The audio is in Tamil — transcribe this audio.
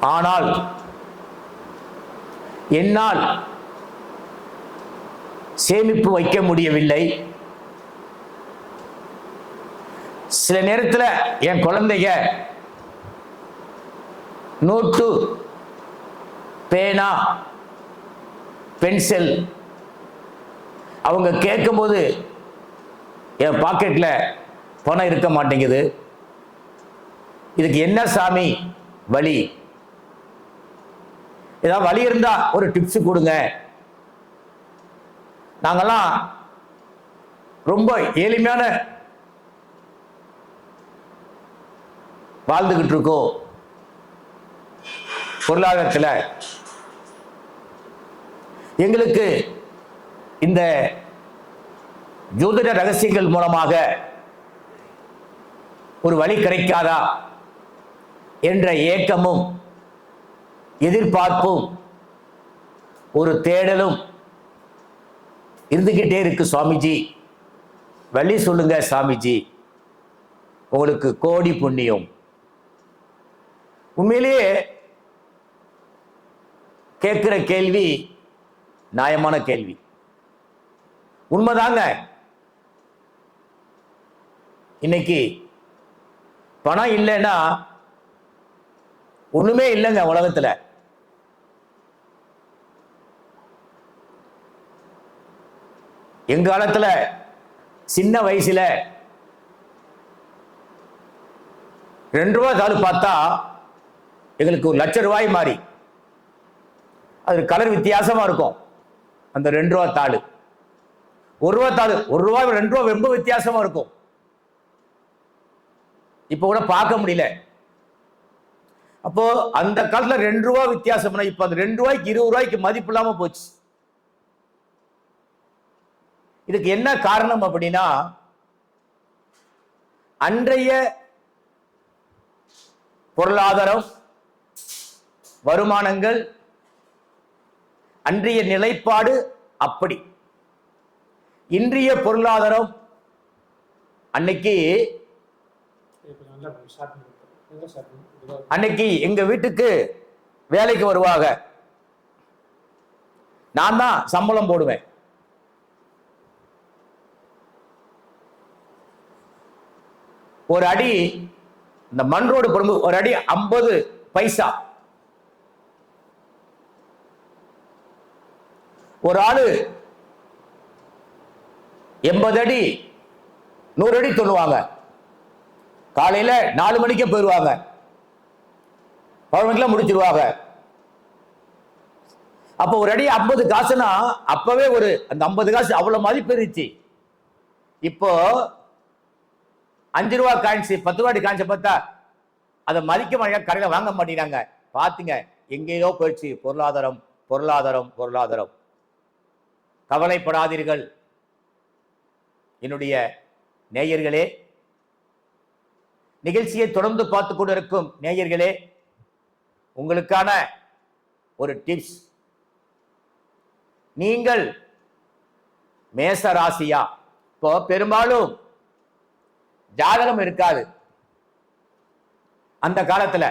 ஆனால் என்னால் சேமிப்பு வைக்க முடியவில்லை. சில நேரத்தில் என் குழந்தைங்க நோட்டு பேனா பென்சில் அவங்க கேட்கும்போது என் பாக்கெட்டில் பணம் இருக்க மாட்டேங்குது. இதுக்கு என்ன சாமி வழி? ஏதாவது வழி இருந்தா ஒரு டிப்ஸ் கொடுங்க. நாங்கெல்லாம் ரொம்ப எளிமையான வாழ்ந்துகிட்டு இருக்கோம். பொருளாதாரத்தில். எங்களுக்கு இந்த ஜோதிட ரகசியங்கள் மூலமாக ஒரு வழி கிடைக்காதா என்ற ஏக்கமும் எதிர்பார்ப்பும் ஒரு தேடலும் இருந்துகிட்டே இருக்கு சுவாமிஜி. வழி சொல்லுங்க சாமிஜி உங்களுக்கு கோடி புண்ணியம். உண்மையிலேயே கேட்குற கேள்வி நியாயமான கேள்வி. உண்மைதாங்க. இன்னைக்கு பணம் இல்லைன்னா ஒண்ணுமே இல்லைங்க உலகத்துல. எங்க சின்ன வயசுல ரெண்டு ரூபா தாள் பார்த்தா எங்களுக்கு ஒரு லட்சம் ரூபாய் மாறி. அது கலர் வித்தியாசமா இருக்கும். அந்த ரெண்டு ரூபா தாள் ஒரு ரூபா தாள் ஒரு ரூபாய் ரெண்டு ரூபா ரொம்ப வித்தியாசமா இருக்கும். இப்ப கூட பார்க்க முடியல. அப்போ அந்த காலத்துல ரெண்டு ரூபா வித்தியாசம்னா இப்ப அந்த ரெண்டு ரூபாய்க்கு இருபது ரூபாய்க்கு மதிப்பு இல்லாம போச்சு. இதுக்கு என்ன காரணம் அப்படின்னா அன்றைய பொருளாதாரம் வருமானங்கள் அன்றைய நிலைப்பாடு அப்படி. இன்றைய பொருளாதாரம் அன்னைக்கு அன்னைக்கு எங்க வீட்டுக்கு வேலைக்கு வருவாங்க. நான் தான் சம்பளம் போடுவேன். ஒரு அடி இந்த மண் ரோடு போடும்போது ஒரு அடி ஐம்பது பைசா. ஒரு ஆளு எண்பது அடி நூறு அடி சொல்லுவாங்க காலையில நாலு மணிக்கே போயிடுவாங்க பதினொன்று முடிச்சிருவாங்க. அப்போ ஒரு அடி ஐம்பது காசுனா அப்பவே ஒரு அந்த ஐம்பது காசு அவ்வளவு மதிப்பு இருந்துச்சு இப்போ அஞ்சு ரூபா காயின்ஸ் பத்து ரூபாய் காயின்ஸை பார்த்தா அதை மதிக்க மாட்டேங்க கடையில் வாங்க மாட்டேங்கிறாங்க. பார்த்துங்க எங்கேயோ போயிடுச்சு. பொருளாதாரம் பொருளாதாரம் பொருளாதாரம். கவலைப்படாதீர்கள். என்னுடைய நேயர்களே நிகழ்ச்சியை தொடர்ந்து பார்த்து கொண்டிருக்கும் நேயர்களே உங்களுக்கான ஒரு டிப்ஸ் நீங்கள் மேச ராசியா இப்போ பெரும்பாலும் ஜாதகம் இருக்காது. அந்த காலத்துல